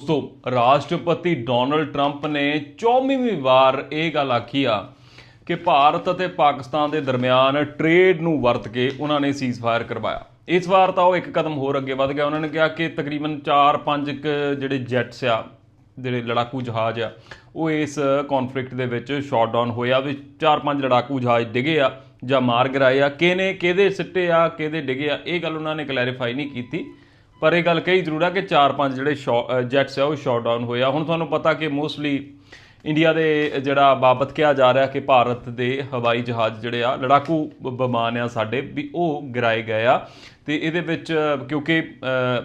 ਦੋਸਤੋ, ਰਾਸ਼ਟਰਪਤੀ Donald Trump ਨੇ 24ਵੀਂ ਵਾਰ ਇਹ ਗੱਲ ਆਖੀ ਆ ਕਿ ਭਾਰਤ ਅਤੇ ਪਾਕਿਸਤਾਨ ਦੇ ਦਰਮਿਆਨ ਟ੍ਰੇਡ ਨੂੰ ਵਰਤ ਕੇ ਉਹਨਾਂ ਨੇ ਸੀਜ਼ਫਾਇਰ ਕਰਵਾਇਆ। ਇਸ ਵਾਰ ਤਾਂ ਉਹ ਇੱਕ ਕਦਮ ਹੋਰ ਅੱਗੇ ਵਧ ਗਿਆ। ਉਹਨਾਂ ਨੇ ਕਿਹਾ ਕਿ ਤਕਰੀਬਨ 4-5 ਜਿਹੜੇ ਜੈਟਸ ਆ, ਜਿਹੜੇ ਲੜਾਕੂ ਜਹਾਜ਼ ਆ, ਉਹ ਇਸ ਕਨਫਲਿਕਟ ਦੇ ਵਿੱਚ ਸ਼ਾਟ ਡਾਊਨ ਹੋਇਆ ਵੀ 4-5 ਲੜਾਕੂ ਜਹਾਜ਼ ਡਿਗੇ ਆ ਜਾਂ ਮਾਰ ਗਰਾਏ ਆ। ਕਿਹਨੇ, ਕਿਹਦੇ ਸਿੱਟੇ ਆ, ਕਿਹਦੇ ਡਿਗੇ ਆ, ਇਹ ਗੱਲ ਉਹਨਾਂ ਨੇ ਕਲੈਰੀਫਾਈ ਨਹੀਂ ਕੀਤੀ। ਪਰ ਇਹ ਗੱਲ ਕਹੀ ਜ਼ਰੂਰ ਆ ਕਿ 4-5 ਜਿਹੜੇ ਜੈਟਸ ਆ ਉਹ ਸ਼ਾਟ ਡਾਊਨ ਹੋਇਆ ਹੁਣ ਤੁਹਾਨੂੰ ਪਤਾ ਕਿ ਮੋਸਟਲੀ ਇੰਡੀਆ ਦੇ ਜਿਹੜਾ ਬਾਬਤ ਕਿਹਾ ਜਾ ਰਿਹਾ ਕਿ ਭਾਰਤ ਦੇ ਹਵਾਈ ਜਹਾਜ਼ ਜਿਹੜੇ ਆ ਲੜਾਕੂ ਬ- ਵਿਮਾਨ ਆ ਸਾਡੇ ਵੀ ਉਹ ਗਿਰਾਏ ਗਏ ਆ। ਤੇ ਇਹਦੇ ਵਿੱਚ ਕਿਉਂਕਿ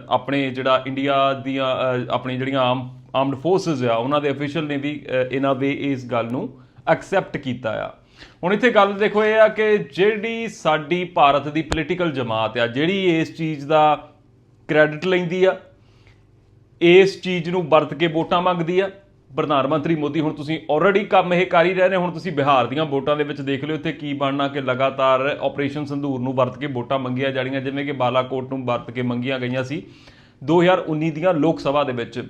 ਆਪਣੇ ਜਿਹੜਾ ਇੰਡੀਆ ਦੀਆਂ ਆਪਣੀ ਜਿਹੜੀਆਂ ਆਮ ਆਰਮਡ ਫੋਰਸਸ ਆ ਉਹਨਾਂ ਦੇ ਅਫੀਸ਼ੀਅਲ ਨੇ ਵੀ ਅ, ਇਹਨਾਂ ਵੇ ਇਸ ਗੱਲ ਨੂੰ ਐਕਸੈਪਟ ਕੀਤਾ ਆ। ਹੁਣ ਇੱਥੇ ਗੱਲ ਦੇਖੋ ਇਹ ਆ ਕਿ ਜਿਹੜੀ ਸਾਡੀ ਭਾਰਤ ਦੀ ਪੋਲੀਟੀਕਲ ਜਮਾਤ ਆ ਜਿਹੜੀ ਇਸ ਚੀਜ਼ ਦਾ ਕ੍ਰੈਡਿਟ ਲੈਂਦੀ ਆ, ਇਸ ਚੀਜ਼ ਨੂੰ ਵਰਤ ਕੇ ਵੋਟਾਂ ਮੰਗਦੀ ਆ। ਪ੍ਰਧਾਨ ਮੰਤਰੀ ਮੋਦੀ, ਹੁਣ ਤੁਸੀਂ ਆਲਰੇਡੀ ਕੰਮ ਇਹ ਕਰ ਹੀ ਰਹੇ ਨੇ, ਹੁਣ ਤੁਸੀਂ ਬਿਹਾਰ ਦੀਆਂ ਵੋਟਾਂ ਦੇ ਵਿੱਚ ਦੇਖ ਲਿਓ, ਇੱਥੇ ਕੀ ਬਣਨਾ ਕਿ ਲਗਾਤਾਰ ਆਪਰੇਸ਼ਨ ਸੰਧੂਰ ਨੂੰ ਵਰਤ ਕੇ ਵੋਟਾਂ ਮੰਗੀਆਂ ਜਾਣੀਆਂ, ਜਿਵੇਂ ਕਿ ਬਾਲਾਕੋਟ ਨੂੰ ਵਰਤ ਕੇ ਮੰਗੀਆਂ ਗਈਆਂ ਸੀ 2019 ਦੀਆਂ ਲੋਕ ਸਭਾ ਦੇ ਵਿੱਚ।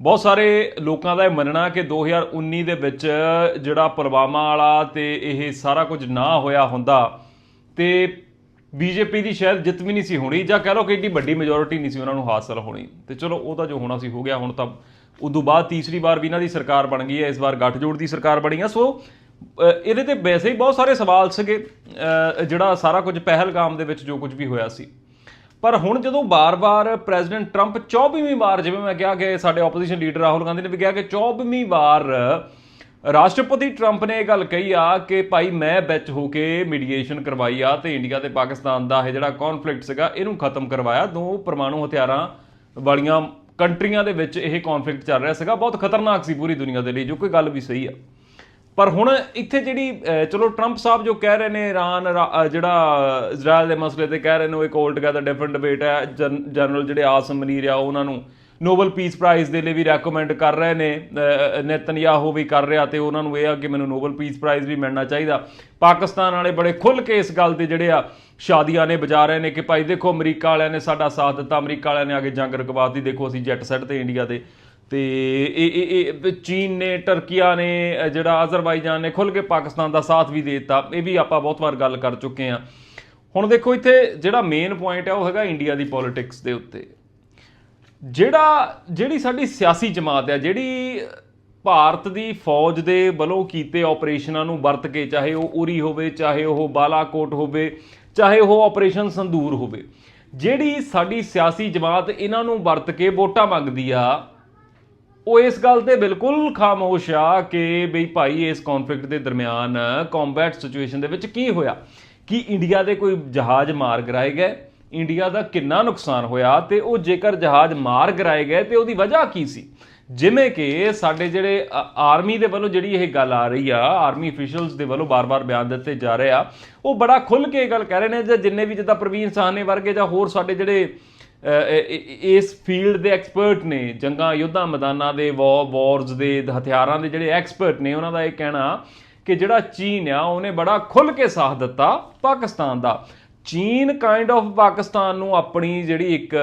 ਬਹੁਤ ਸਾਰੇ ਲੋਕਾਂ ਦਾ ਇਹ ਮੰਨਣਾ ਕਿ 2019 ਦੇ ਵਿੱਚ ਜਿਹੜਾ ਪੁਲਵਾਮਾ ਵਾਲਾ ਤੇ ਇਹ ਸਾਰਾ ਕੁਝ ਨਾ ਹੋਇਆ ਹੁੰਦਾ, ਤੇ ਬੀਜੇਪੀ ਦੀ ਸ਼ਾਇਦ ਜਿੱਤ ਵੀ ਨਹੀਂ ਸੀ ਹੋਣੀ ਜਾਂ ਕਹਿ ਲਓ ਕਿ ਏਡੀ ਵੱਡੀ ਮੈਜੋਰਿਟੀ ਨਹੀਂ ਸੀ ਉਹਨਾਂ ਨੂੰ ਹਾਸਲ ਹੋਣੀ। ਤੇ ਚਲੋ, ਉਹ ਤਾਂ ਜੋ ਹੋਣਾ ਸੀ, ਹੋ ਗਿਆ। ਹੁਣ ਤਾਂ ਉਦੋਂ ਬਾਅਦ ਤੀਸਰੀ ਵਾਰ ਵੀ ਇਹਨਾਂ ਦੀ ਸਰਕਾਰ ਬਣ ਗਈ ਹੈ, ਇਸ ਵਾਰ ਗੱਠਜੋੜ ਦੀ ਸਰਕਾਰ ਬਣੀ ਆ ਸੋ ਇਹਦੇ ਤੇ ਵੈਸੇ ਹੀ ਬਹੁਤ ਸਾਰੇ ਸਵਾਲ ਸੀਗੇ। ਜਿਹੜਾ ਸਾਰਾ ਕੁਝ ਪਹਿਲਗਾਮ ਦੇ ਵਿੱਚ ਜੋ ਕੁਝ ਵੀ ਹੋਇਆ ਸੀ। ਪਰ ਹੁਣ ਜਦੋਂ ਬਾਰ-ਬਾਰ ਪ੍ਰੈਜ਼ੀਡੈਂਟ ਟਰੰਪ 24ਵੀਂ ਵਾਰ, ਜਿਵੇਂ ਮੈਂ ਕਿਹਾ ਕਿ ਸਾਡੇ ਆਪੋਜੀਸ਼ਨ ਲੀਡਰ ਰਾਹੁਲ ਗਾਂਧੀ ਨੇ ਵੀ ਕਿਹਾ ਕਿ 24ਵੀਂ ਵਾਰ ਰਾਸ਼ਟਰਪਤੀ ਟਰੰਪ ਨੇ ਇਹ ਗੱਲ ਕਹੀ ਆ ਕਿ ਭਾਈ ਮੈਂ ਵਿੱਚ ਹੋ ਕੇ ਮੀਡੀਏਸ਼ਨ ਕਰਵਾਈ ਆ ਤੇ ਇੰਡੀਆ ਤੇ ਪਾਕਿਸਤਾਨ ਦਾ ਇਹ ਜਿਹੜਾ ਕਨਫਲਿਕਟ ਸੀਗਾ, ਇਹਨੂੰ ਖਤਮ ਕਰਵਾਇਆ। ਦੋ ਪਰਮਾਣੂ ਹਥਿਆਰਾਂ ਵਾਲੀਆਂ ਕੰਟਰੀਆਂ ਦੇ ਵਿੱਚ ਇਹ ਕਨਫਲਿਕਟ ਚੱਲ ਰਿਹਾ ਸੀਗਾ। ਬਹੁਤ ਖਤਰਨਾਕ ਸੀ ਪੂਰੀ ਦੁਨੀਆ ਦੇ ਲਈ, ਜੋ ਕੋਈ ਗੱਲ ਵੀ ਸਹੀ ਆ। ਪਰ ਹੁਣ ਇੱਥੇ ਜਿਹੜੀ ਚਲੋ ਟਰੰਪ ਸਾਹਿਬ ਜੋ ਕਹਿ ਰਹੇ ਨੇ, ਇਰਾਨ ਜਿਹੜਾ ਇਜ਼ਰਾਈਲ ਦੇ ਮਸਲੇ ਤੇ ਕਹਿ ਰਹੇ ਨੇ, ਉਹ ਇੱਕ ਆਲ ਟੁਗੇਦਰ ਡਿਫਰੈਂਟ ਡਿਬੇਟ ਹੈ। ਜਨ- ਜਨਰਲ ਜਿਹੜੇ ਆਸਮ ਮਨੀਰ ਆ, ਉਹਨਾਂ ਨੂੰ ਨੋਬਲ ਪੀਸ ਪ੍ਰਾਈਜ਼ ਦੇ ਲਈ ਵੀ ਰეკਮੈਂਡ ਕਰ ਰਹੇ ਨੇ ਅਹ, ਨੇਤਨਯਾਹੂ ਵੀ ਕਰ ਰਿਹਾ ਤੇ ਉਹਨਾਂ ਨੂੰ ਇਹ ਆ ਕਿ ਮੈਨੂੰ ਨੋਬਲ ਪੀਸ ਪ੍ਰਾਈਜ਼ ਵੀ ਮਿਲਣਾ ਚਾਹੀਦਾ। ਪਾਕਿਸਤਾਨ ਵਾਲੇ ਬੜੇ ਖੁੱਲ ਕੇ ਇਸ ਗੱਲ ਦੇ ਜਿਹੜੇ ਆ ਸ਼ਾਦੀਆਂ ਨੇ ਬਜਾ ਰਹੇ ਨੇ ਕਿ ਭਾਈ ਦੇਖੋ ਅਮਰੀਕਾ ਵਾਲਿਆਂ ਨੇ ਸਾਡਾ ਸਾਥ ਦਿੱਤਾ ਅਮਰੀਕਾ ਵਾਲਿਆਂ ਨੇ ਆ ਕੇ ਜੰਗ ਰਕਵਾਤੀ ਦੇਖੋ ਅਸੀਂ ਜੈਟ ਸੈਟ ਤੇ ਇੰਡੀਆ ਤੇ। ਤੇ ਇਹ ਇਹ ਇਹ ਚੀਨ ਨੇ ਟਰਕੀਆ ਨੇ ਜਿਹੜਾ ਅਜ਼ਰਬਾਈਜਾਨ ਨੇ ਖੁੱਲ ਕੇ ਪਾਕਿਸਤਾਨ ਦਾ ਸਾਥ ਵੀ ਦੇ ਦਿੱਤਾ। ਇਹ ਵੀ ਆਪਾਂ ਬਹੁਤ ਵਾਰ ਗੱਲ ਕਰ ਚੁੱਕੇ ਹਾਂ। ਹੁਣ ਦੇਖੋ ਇੱਥੇ ਜਿਹੜਾ ਮੇਨ ਪੁਆਇੰਟ ਹੈ ਉਹ ਹੈਗਾ ਇੰਡੀਆ ਦੀ ਪੋਲਿਟਿਕਸ ਦੇ ਉੱਤੇ। ਜਿਹੜਾ, ਜਿਹੜੀ ਸਾਡੀ ਸਿਆਸੀ ਜਮਾਤ ਹੈ, ਜਿਹੜੀ ਭਾਰਤ ਦੀ ਫੌਜ ਦੇ ਵੱਲੋਂ ਕੀਤੇ ਆਪਰੇਸ਼ਨਾਂ ਨੂੰ ਵਰਤ ਕੇ, ਚਾਹੇ ਉਹ ਉਰੀ ਹੋਵੇ, ਚਾਹੇ ਉਹ ਬਾਲਾਕੋਟ ਹੋਵੇ, ਚਾਹੇ ਉਹ ਆਪਰੇਸ਼ਨ ਸੰਦੂਰ ਹੋਵੇ, ਜਿਹੜੀ ਸਾਡੀ ਸਿਆਸੀ ਜਮਾਤ ਇਹਨਾਂ ਨੂੰ ਵਰਤ ਕੇ ਵੋਟਾਂ ਮੰਗਦੀ ਆ, ਉਹ ਇਸ ਗੱਲ ਤੇ ਬਿਲਕੁਲ ਖਾਮੋਸ਼ ਆ ਕਿ ਬਈ ਭਾਈ ਇਸ ਕਨਫਲਿਕਟ ਦੇ ਦਰਮਿਆਨ ਕੰਬੈਟ ਸਿਚੁਏਸ਼ਨ ਦੇ ਵਿੱਚ ਕੀ ਹੋਇਆ? ਕੀ ਇੰਡੀਆ ਦੇ ਕੋਈ ਜਹਾਜ਼ ਮਾਰ ਗਰਾਏ ਗਏ? ਇੰਡੀਆ ਦਾ ਕਿੰਨਾ ਨੁਕਸਾਨ ਹੋਇਆ ਤੇ ਉਹ ਜੇਕਰ ਜਹਾਜ਼ ਮਾਰ ਗਰਾਏ ਗਏ ਤੇ ਉਹਦੀ ਵਜ੍ਹਾ ਕੀ ਸੀ? ਜਿਵੇਂ ਕਿ ਸਾਡੇ ਜਿਹੜੇ ਆਰਮੀ ਦੇ ਵੱਲੋਂ ਜਿਹੜੀ ਇਹ ਗੱਲ ਆ ਰਹੀ ਆ, ਆਰਮੀ ਅਫੀਸ਼ੀਅਲਸ ਦੇ ਵੱਲੋਂ ਬਾਰ-ਬਾਰ ਬਿਆਨ ਦਿੱਤੇ ਜਾ ਰਹੇ ਆ, ਉਹ ਬੜਾ ਖੁੱਲ ਕੇ ਇਹ ਗੱਲ ਕਹਿ ਰਹੇ ਨੇ ਜਾਂ ਜਿੰਨੇ ਵੀ ਜਿੱਦਾਂ ਪ੍ਰਵੀਨ ਸਾਹਨੇ ਵਰਗੇ ਜਾਂ ਹੋਰ ਸਾਡੇ ਜਿਹੜੇ ਇਸ ਫੀਲਡ ਦੇ ਐਕਸਪਰਟ ਨੇ, ਜੰਗਾਂ, ਯੁੱਧਾਂ, ਮੈਦਾਨਾਂ ਦੇ ਵਾਰਸ ਦੇ, ਹਥਿਆਰਾਂ ਦੇ ਜਿਹੜੇ ਐਕਸਪਰਟ ਨੇ, ਉਹਨਾਂ ਦਾ ਇਹ ਕਹਿਣਾ ਕਿ ਜਿਹੜਾ ਚੀਨ ਆ, ਉਹਨੇ ਬੜਾ ਖੁੱਲ ਕੇ ਸਾਥ ਦਿੱਤਾ ਪਾਕਿਸਤਾਨ ਦਾ। ਚੀਨ ਕਾਈਂਡ ਆਫ ਪਾਕਿਸਤਾਨ ਨੂੰ ਆਪਣੀ ਜਿਹੜੀ ਇੱਕ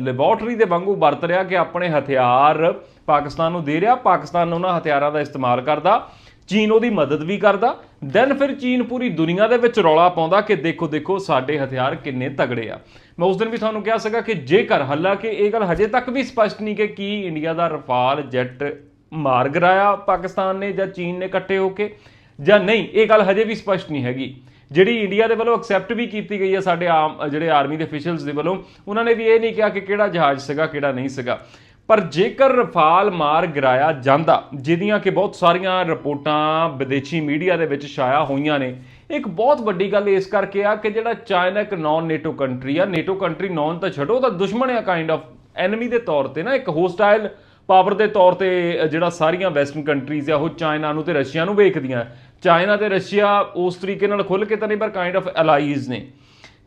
ਲੈਬੋਰਟਰੀ ਦੇ ਵਾਂਗੂ ਵਰਤ ਰਿਹਾ ਕਿ ਆਪਣੇ ਹਥਿਆਰ ਪਾਕਿਸਤਾਨ ਨੂੰ ਦੇ ਰਿਹਾ, ਪਾਕਿਸਤਾਨ ਉਹਨਾਂ ਹਥਿਆਰਾਂ ਦਾ ਇਸਤੇਮਾਲ ਕਰਦਾ, ਚੀਨ ਉਹਦੀ ਮਦਦ ਵੀ ਕਰਦਾ ਦੈਨ ਫਿਰ ਚੀਨ ਪੂਰੀ ਦੁਨੀਆ ਦੇ ਵਿੱਚ ਰੌਲਾ ਪਾਉਂਦਾ ਕਿ ਦੇਖੋ ਦੇਖੋ ਸਾਡੇ ਹਥਿਆਰ ਕਿੰਨੇ ਤਗੜੇ ਆ। ਮੈਂ ਉਸ ਦਿਨ ਵੀ ਤੁਹਾਨੂੰ ਕਿਹਾ ਸੀਗਾ ਕਿ ਜੇਕਰ ਹਾਲਾਂਕਿ ਇਹ ਗੱਲ ਹਜੇ ਤੱਕ ਵੀ ਸਪਸ਼ਟ ਨਹੀਂ ਕਿ ਕੀ ਇੰਡੀਆ ਦਾ ਰਫਾਲ ਜੈਟ ਮਾਰ ਗਰਾਇਆ ਪਾਕਿਸਤਾਨ ਨੇ ਜਾਂ ਚੀਨ ਨੇ ਇਕੱਠੇ ਹੋ ਕੇ ਜਾਂ ਨਹੀਂ, ਇਹ ਗੱਲ ਹਜੇ ਵੀ ਸਪਸ਼ਟ ਨਹੀਂ ਹੈਗੀ। ਜਿਹੜੀ ਇੰਡੀਆ ਦੇ ਵੱਲੋਂ ਐਕਸੈਪਟ ਵੀ ਕੀਤੀ ਗਈ ਹੈ ਸਾਡੇ ਆਮ, ਜਿਹੜੇ ਆਰਮੀ ਦੇ ਅਫੀਸ਼ੀਅਲਸ ਦੇ ਵੱਲੋਂ, ਉਹਨਾਂ ਨੇ ਵੀ ਇਹ ਨਹੀਂ ਕਿਹਾ ਕਿ ਕਿਹੜਾ ਜਹਾਜ਼ ਸੀਗਾ, ਕਿਹੜਾ ਨਹੀਂ ਸੀਗਾ। ਪਰ ਜੇਕਰ ਰਫਾਲ ਮਾਰ ਗਿਰਾਇਆ ਜਾਂਦਾ, ਜਿਹਦੀਆਂ ਕਿ ਬਹੁਤ ਸਾਰੀਆਂ ਰਿਪੋਰਟਾਂ ਵਿਦੇਸ਼ੀ ਮੀਡੀਆ ਦੇ ਵਿੱਚ ਛਾਇਆ ਹੋਈਆਂ ਨੇ, ਇੱਕ ਬਹੁਤ ਵੱਡੀ ਗੱਲ ਇਸ ਕਰਕੇ ਆ ਕਿ ਜਿਹੜਾ ਚਾਈਨਾ ਇੱਕ ਨਾਨ ਨੇਟੋ ਕੰਟਰੀ ਆ ਨੇਟੋ ਕੰਟਰੀ ਨਾਨ ਤਾਂ ਛੱਡੋ, ਉਹ ਤਾਂ ਦੁਸ਼ਮਣ ਆ ਕਾਈਂਡ ਆਫ ਐਨਮੀ ਦੇ ਤੌਰ ਤੇ ਨਾ, ਇੱਕ ਹੋਸਟਾਈਲ ਪਾਵਰ ਦੇ ਤੌਰ ਤੇ, ਜਿਹੜਾ ਸਾਰੀਆਂ ਵੈਸਟਰਨ ਕੰਟਰੀਜ਼ ਆ, ਉਹ ਚਾਈਨਾ ਨੂੰ ਤੇ ਰਸ਼ੀਆ ਨੂੰ ਵੇਖਦੀਆਂ। ਚਾਈਨਾ ਤੇ ਰਸ਼ੀਆ ਉਸ ਤਰੀਕੇ ਨਾਲ ਖੁੱਲ ਕੇ ਤਾਂ ਨਹੀਂ, ਪਰ ਕਾਈਂਡ ਆਫ ਅਲਾਈਜ਼ ਨੇ।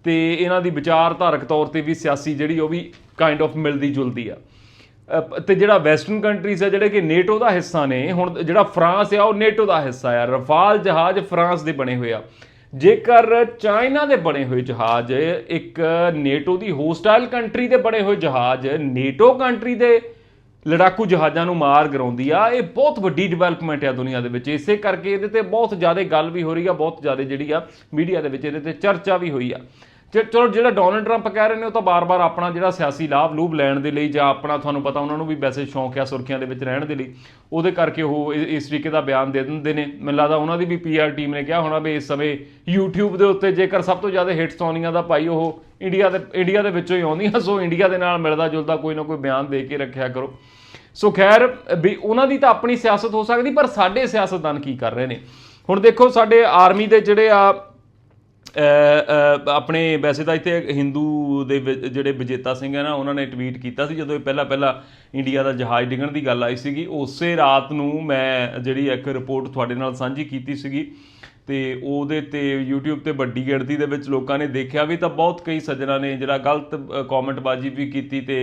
ਤੇ ਇਹਨਾਂ ਦੀ ਵਿਚਾਰਧਾਰਕ ਤੌਰ ਤੇ ਵੀ ਸਿਆਸੀ ਜਿਹੜੀ ਉਹ ਵੀ ਕਾਈਂਡ ਆਫ ਮਿਲਦੀ ਜੁਲਦੀ ਆ। ਅਹ ਤੇ ਜਿਹੜਾ ਵੈਸਟਰਨ ਕੰਟਰੀਜ਼ ਆ, ਜਿਹੜੇ ਕਿ ਨੇਟੋ ਦਾ ਹਿੱਸਾ ਨੇ, ਹੁਣ ਜਿਹੜਾ ਫਰਾਂਸ ਆ, ਉਹ ਨੇਟੋ ਦਾ ਹਿੱਸਾ ਆ। ਰਫਾਲ ਜਹਾਜ਼ ਫਰਾਂਸ ਦੇ ਬਣੇ ਹੋਏ ਆ। ਜੇਕਰ ਚਾਈਨਾ ਦੇ ਬਣੇ ਹੋਏ ਜਹਾਜ਼, ਇੱਕ ਨੇਟੋ ਦੀ ਹੋਸਟਾਈਲ ਕੰਟਰੀ ਦੇ ਬਣੇ ਹੋਏ ਜਹਾਜ਼ ਨੇਟੋ ਕੰਟਰੀ ਦੇ ਲੜਾਕੂ ਜਹਾਜ਼ਾਂ ਨੂੰ ਮਾਰ ਗਰਾਉਂਦੀ ਆ। ਇਹ ਬਹੁਤ ਵੱਡੀ ਡਿਵੈਲਪਮੈਂਟ ਆ ਦੁਨੀਆ ਦੇ ਵਿੱਚ। ਇਸੇ ਕਰਕੇ ਇਹਦੇ ਤੇ ਬਹੁਤ ਜ਼ਿਆਦਾ ਗੱਲ ਵੀ ਹੋ ਰਹੀ ਆ, ਬਹੁਤ ਜ਼ਿਆਦਾ ਜਿਹੜੀ ਆ ਮੀਡੀਆ ਦੇ ਵਿੱਚ ਇਹਦੇ ਤੇ ਚਰਚਾ ਵੀ ਹੋਈ ਆ। ਚਲੋ ਜਿਹੜਾ ਡੋਨਲਡ ਟਰੰਪ ਕਹਿ ਰਹੇ ਨੇ ਉਹ ਤਾਂ ਬਾਰ-ਬਾਰ ਆਪਣਾ ਜਿਹੜਾ ਸਿਆਸੀ ਲਾਭ ਲੂਭ ਲੈਣ ਦੇ ਲਈ ਜਾਂ ਆਪਣਾ ਤੁਹਾਨੂੰ ਪਤਾ ਉਹਨਾਂ ਨੂੰ ਵੀ ਵੈਸੇ ਸ਼ੌਂਕ ਆ ਸੁਰਖੀਆਂ ਦੇ ਵਿੱਚ ਰਹਿਣ ਦੇ ਲਈ, ਉਹਦੇ ਕਰਕੇ ਉਹ ਇਸ ਤਰੀਕੇ ਦਾ ਬਿਆਨ ਦੇ ਦਿੰਦੇ ਨੇ। ਮੈਨੂੰ ਲੱਗਦਾ ਉਹਨਾਂ ਦੀ ਵੀ ਪੀਆਰ ਟੀਮ ਨੇ ਕਿਹਾ ਹੋਣਾ ਵੀ ਇਸ ਸਮੇਂ YouTube ਦੇ ਉੱਤੇ ਜੇਕਰ ਸਭ ਤੋਂ ਜ਼ਿਆਦਾ ਹਿੱਟਸ ਆਉਂਦੀਆਂ ਦਾ ਭਾਈ ਉਹ ਇੰਡੀਆ ਦੇ ਇੰਡੀਆ ਦੇ ਵਿੱਚੋਂ ਹੀ ਆਉਂਦੀਆਂ, ਸੋ ਇੰਡੀਆ ਦੇ ਨਾਲ ਮਿਲਦਾ ਜੁਲਦਾ ਕੋਈ ਨਾ ਕੋਈ ਬਿਆਨ ਦੇ ਕੇ ਰੱਖਿਆ ਕਰੋ। ਸੋ ਖੈਰ, ਵੀ ਉਹਨਾਂ ਦੀ ਤਾਂ ਆਪਣੀ ਸਿਆਸਤ ਹੋ ਸਕਦੀ, ਪਰ ਸਾਡੇ ਸਿਆਸਤਦਾਨ ਕੀ ਕਰ ਰਹੇ ਨੇ? ਹੁਣ ਦੇਖੋ, ਸਾਡੇ ਆਰਮੀ ਦੇ ਜਿਹੜੇ ਆ ਆਪਣੇ ਵੈਸੇ ਤਾਂ ਇੱਥੇ ਹਿੰਦੂ ਦੇ ਵਿੱਚ ਜਿਹੜੇ ਵਿਜੇਤਾ ਸਿੰਘ ਹੈ ਨਾ, ਉਹਨਾਂ ਨੇ ਟਵੀਟ ਕੀਤਾ ਸੀ ਜਦੋਂ ਇਹ ਪਹਿਲਾਂ ਪਹਿਲਾਂ ਇੰਡੀਆ ਦਾ ਜਹਾਜ਼ ਡਿੱਗਣ ਦੀ ਗੱਲ ਆਈ ਸੀਗੀ। ਉਸੇ ਰਾਤ ਨੂੰ ਮੈਂ ਜਿਹੜੀ ਇੱਕ ਰਿਪੋਰਟ ਤੁਹਾਡੇ ਨਾਲ ਸਾਂਝੀ ਕੀਤੀ ਸੀਗੀ ਤੇ ਉਹਦੇ ਤੇ YouTube ਤੇ ਵੱਡੀ ਗਿਣਤੀ ਦੇ ਵਿੱਚ ਲੋਕਾਂ ਨੇ ਦੇਖਿਆ ਵੀ ਤਾਂ ਬਹੁਤ ਕਈ ਸੱਜਣਾ ਨੇ ਜਿਹੜਾ ਗਲਤ ਕਮੈਂਟ ਬਾਜੀ ਵੀ ਕੀਤੀ ਤੇ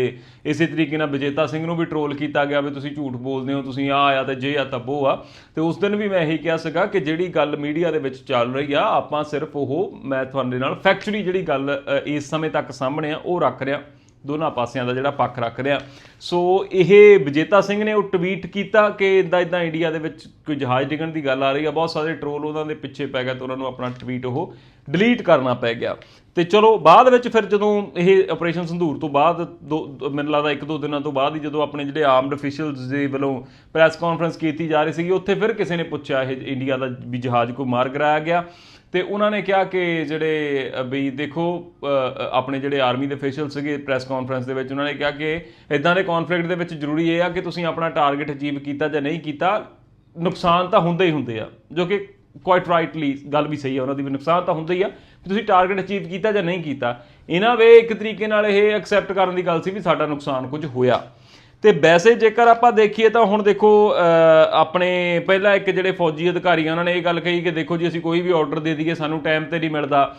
ਇਸੇ ਤਰੀਕੇ ਨਾਲ ਵਿਜੇਤਾ ਸਿੰਘ ਨੂੰ ਵੀ ਟਰੋਲ ਕੀਤਾ ਗਿਆ ਵੀ ਤੁਸੀਂ ਝੂਠ ਬੋਲਦੇ ਹੋ, ਤੁਸੀਂ ਆ ਆਇਆ ਤੇ ਜੇ ਆ ਤਾਂ ਉਹ ਆ। ਤੇ ਉਸ ਦਿਨ ਵੀ ਮੈਂ ਇਹੀ ਕਿਹਾ ਸੀਗਾ ਕਿ ਜਿਹੜੀ ਗੱਲ ਮੀਡੀਆ ਦੇ ਵਿੱਚ ਚੱਲ ਰਹੀ ਆ, ਆਪਾਂ ਸਿਰਫ ਉਹ ਮੈਂ ਤੁਹਾਡੇ ਨਾਲ ਫੈਕਚੁਅਲੀ ਜਿਹੜੀ ਗੱਲ ਇਸ ਸਮੇਂ ਤੱਕ ਸਾਹਮਣੇ ਆ, ਉਹ ਰੱਖ ਰਿਹਾ। ਦੋਨਾਂ ਪਾਸਿਆਂ ਦਾ ਜਿਹੜਾ ਪੱਖ ਰੱਖ ਰਿਹਾ। ਸੋ ਇਹ ਵਿਜੇਤਾ ਸਿੰਘ ਨੇ ਉਹ ਟਵੀਟ ਕੀਤਾ ਕਿ ਇਦਾਂ ਇਦਾਂ ਇੰਡੀਆ ਦੇ ਵਿੱਚ ਕੋਈ ਜਹਾਜ਼ ਡਿੱਗਣ ਦੀ ਗੱਲ ਆ ਰਹੀ ਆ। ਬਹੁਤ ਸਾਰੇ ਟਰੋਲ ਉਹਨਾਂ ਦੇ ਪਿੱਛੇ ਪੈ ਗਿਆ ਤੇ ਉਹਨਾਂ ਨੂੰ ਆਪਣਾ ਟਵੀਟ ਉਹ ਡਿਲੀਟ ਕਰਨਾ ਪੈ ਗਿਆ। ਤੇ ਚਲੋ, ਬਾਅਦ ਵਿੱਚ ਫਿਰ ਜਦੋਂ ਇਹ ਆਪਰੇਸ਼ਨ ਸੰਧੂਰ ਤੋਂ ਬਾਅਦ ਦੋ ਦੋ- ਮੈਨੂੰ ਲੱਗਦਾ ਇੱਕ ਦੋ ਦਿਨਾਂ ਤੋਂ ਬਾਅਦ ਹੀ ਜਦੋਂ ਆਪਣੇ ਜਿਹੜੇ ਆਰਮਡ ਅਫੀਸ਼ੀਅਲਸ ਦੇ ਵੱਲੋਂ ਪ੍ਰੈਸ ਕਾਨਫਰੰਸ ਕੀਤੀ ਜਾ ਰਹੀ ਸੀਗੀ, ਉੱਥੇ ਫਿਰ ਕਿਸੇ ਨੇ ਪੁੱਛਿਆ ਇਹ ਇੰਡੀਆ ਦਾ ਵੀ ਜਹਾਜ਼ ਕੋਈ ਮਾਰ ਕਰਾਇਆ ਗਿਆ। ਤੇ ਉਹਨਾਂ ਨੇ ਕਿਹਾ ਕਿ ਜਿਹੜੇ ਅ, ਵੀ ਦੇਖੋ ਆਪਣੇ ਜਿਹੜੇ ਆਰਮੀ ਦੇ ਅਫੀਸ਼ੀਅਲ ਸੀਗੇ ਪ੍ਰੈਸ ਕਾਨਫਰੰਸ ਦੇ ਵਿੱਚ ਉਹਨਾਂ ਨੇ ਕਿਹਾ ਕਿ ਇਦਾਂ ਦੇ ਕਨਫਲਿਕਟ ਦੇ ਵਿੱਚ ਜ਼ਰੂਰੀ ਇਹ ਆ ਕਿ ਤੁਸੀਂ ਆਪਣਾ ਟਾਰਗੇਟ ਅਚੀਵ ਕੀਤਾ ਜਾਂ ਨਹੀਂ ਕੀਤਾ ਨੁਕਸਾਨ ਤਾਂ ਹੁੰਦੇ ਹੀ ਹੁੰਦੇ ਆ ਜੋ ਕਿ ਕੁਆਇਟ ਰਾਈਟਲੀ ਗੱਲ ਵੀ ਸਹੀ ਹੈ ਉਹਨਾਂ ਦੀ ਵੀ ਨੁਕਸਾਨ ਤਾਂ ਹੁੰਦਾ ਹੀ ਆ ਵੀ ਤੁਸੀਂ ਟਾਰਗੇਟ ਅਚੀਵ ਕੀਤਾ ਜਾਂ ਨਹੀਂ ਕੀਤਾ। ਇਹਨਾਂ ਵੇ ਇੱਕ ਤਰੀਕੇ ਨਾਲ ਇਹ ਐਕਸੈਪਟ ਕਰਨ ਦੀ ਗੱਲ ਸੀ ਵੀ ਸਾਡਾ ਨੁਕਸਾਨ ਕੁਝ ਹੋਇਆ। ਤੇ ਵੈਸੇ ਜੇਕਰ ਆਪਾਂ ਦੇਖੀਏ ਤਾਂ ਹੁਣ ਦੇਖੋ ਆਪਣੇ ਪਹਿਲਾਂ ਇੱਕ ਜਿਹੜੇ ਫੌਜੀ ਅਧਿਕਾਰੀ ਆ, ਉਹਨਾਂ ਨੇ ਇਹ ਗੱਲ ਕਹੀ ਕਿ ਦੇਖੋ ਜੀ, ਅਸੀਂ ਕੋਈ ਵੀ ਆਰਡਰ ਦੇ ਦਈਏ, ਸਾਨੂੰ ਟਾਈਮ ਤੇ ਨਹੀਂ ਮਿਲਦਾ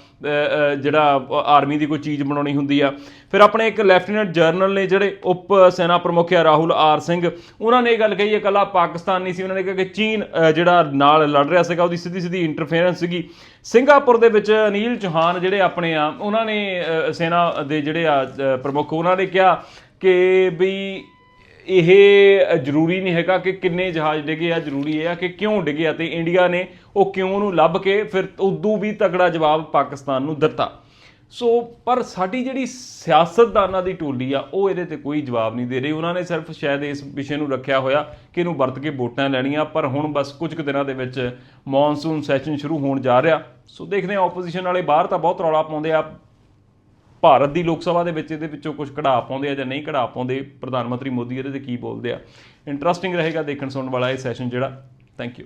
ਜਿਹੜਾ ਆਰਮੀ ਦੀ ਕੋਈ ਚੀਜ਼ ਬਣਾਉਣੀ ਹੁੰਦੀ ਆ। ਫਿਰ ਆਪਣੇ ਇੱਕ ਲੈਫਟੀਨੈਂਟ ਜਨਰਲ ਨੇ ਜਿਹੜੇ ਉਪ ਸੈਨਾ ਪ੍ਰਮੁੱਖ ਆ, ਰਾਹੁਲ ਆਰ ਸਿੰਘ, ਉਹਨਾਂ ਨੇ ਇਹ ਗੱਲ ਕਹੀ ਹੈ ਇਕੱਲਾ ਪਾਕਿਸਤਾਨ ਨਹੀਂ ਸੀ, ਉਹਨਾਂ ਨੇ ਕਿਹਾ ਕਿ ਚੀਨ ਜਿਹੜਾ ਨਾਲ ਲੜ ਰਿਹਾ ਸੀਗਾ, ਉਹਦੀ ਸਿੱਧੀ ਸਿੱਧੀ ਇੰਟਰਫੇਰੈਂਸ ਸੀਗੀ। ਸਿੰਗਾਪੁਰ ਦੇ ਵਿੱਚ ਅਨੀਲ ਚੌਹਾਨ ਜਿਹੜੇ ਆਪਣੇ ਆ, ਉਹਨਾਂ ਨੇ ਸੈਨਾ ਦੇ ਜਿਹੜੇ ਆ ਪ੍ਰਮੁੱਖ, ਉਹਨਾਂ ਨੇ ਕਿਹਾ ਕਿ ਵੀ ਇਹ ਜ਼ਰੂਰੀ ਨਹੀਂ ਹੈਗਾ ਕਿ ਕਿੰਨੇ ਜਹਾਜ਼ ਡਿੱਗੇ ਆ ਜ਼ਰੂਰੀ ਇਹ ਆ ਕਿ ਕਿਉਂ ਡਿੱਗੇ ਆ ਤੇ ਇੰਡੀਆ ਨੇ ਉਹ ਕਿਉਂ ਨੂੰ ਲੱਭ ਕੇ ਫਿਰ ਉਦੋਂ ਵੀ ਤਕੜਾ ਜਵਾਬ ਪਾਕਿਸਤਾਨ ਨੂੰ ਦਿੱਤਾ। ਸੋ, ਪਰ ਸਾਡੀ ਜਿਹੜੀ ਸਿਆਸਤਦਾਨਾਂ ਦੀ ਟੋਲੀ ਆ, ਉਹ ਇਹਦੇ ਤੇ ਕੋਈ ਜਵਾਬ ਨਹੀਂ ਦੇ ਰਹੀ। ਉਹਨਾਂ ਨੇ ਸਿਰਫ ਸ਼ਾਇਦ ਇਸ ਵਿਸ਼ੇ ਨੂੰ ਰੱਖਿਆ ਹੋਇਆ ਕਿ ਇਹਨੂੰ ਵਰਤ ਕੇ ਵੋਟਾਂ ਲੈਣੀਆਂ, ਪਰ ਹੁਣ ਬਸ ਕੁਝ ਕੁ ਦਿਨਾਂ ਦੇ ਵਿੱਚ ਮੌਨਸੂਨ ਸੈਸ਼ਨ ਸ਼ੁਰੂ ਹੋਣ ਜਾ ਰਿਹਾ। ਸੋ ਦੇਖਦੇ ਹਾਂ ਆਪੋਜੀਸ਼ਨ ਵਾਲੇ ਬਾਹਰ ਤਾਂ ਬਹੁਤ ਰੌਲਾ ਪਾਉਂਦੇ ਆ। ਭਾਰਤ ਦੀ ਲੋਕ ਸਭਾ ਦੇ ਵਿੱਚ ਇਹਦੇ ਵਿੱਚੋਂ ਕੁਝ ਕਢਾ ਪਾਉਂਦੇ ਆ ਜਾਂ ਨਹੀਂ ਕਢਾ ਪਾਉਂਦੇ, ਪ੍ਰਧਾਨ ਮੰਤਰੀ ਮੋਦੀ ਇਹਦੇ ਤੇ ਕੀ ਬੋਲਦੇ ਆ। ਇੰਟਰਸਟਿੰਗ ਰਹੇਗਾ ਦੇਖਣ ਸੁਣਨ ਵਾਲਾ ਇਹ ਸੈਸ਼ਨ ਜਿਹੜਾ। Thank you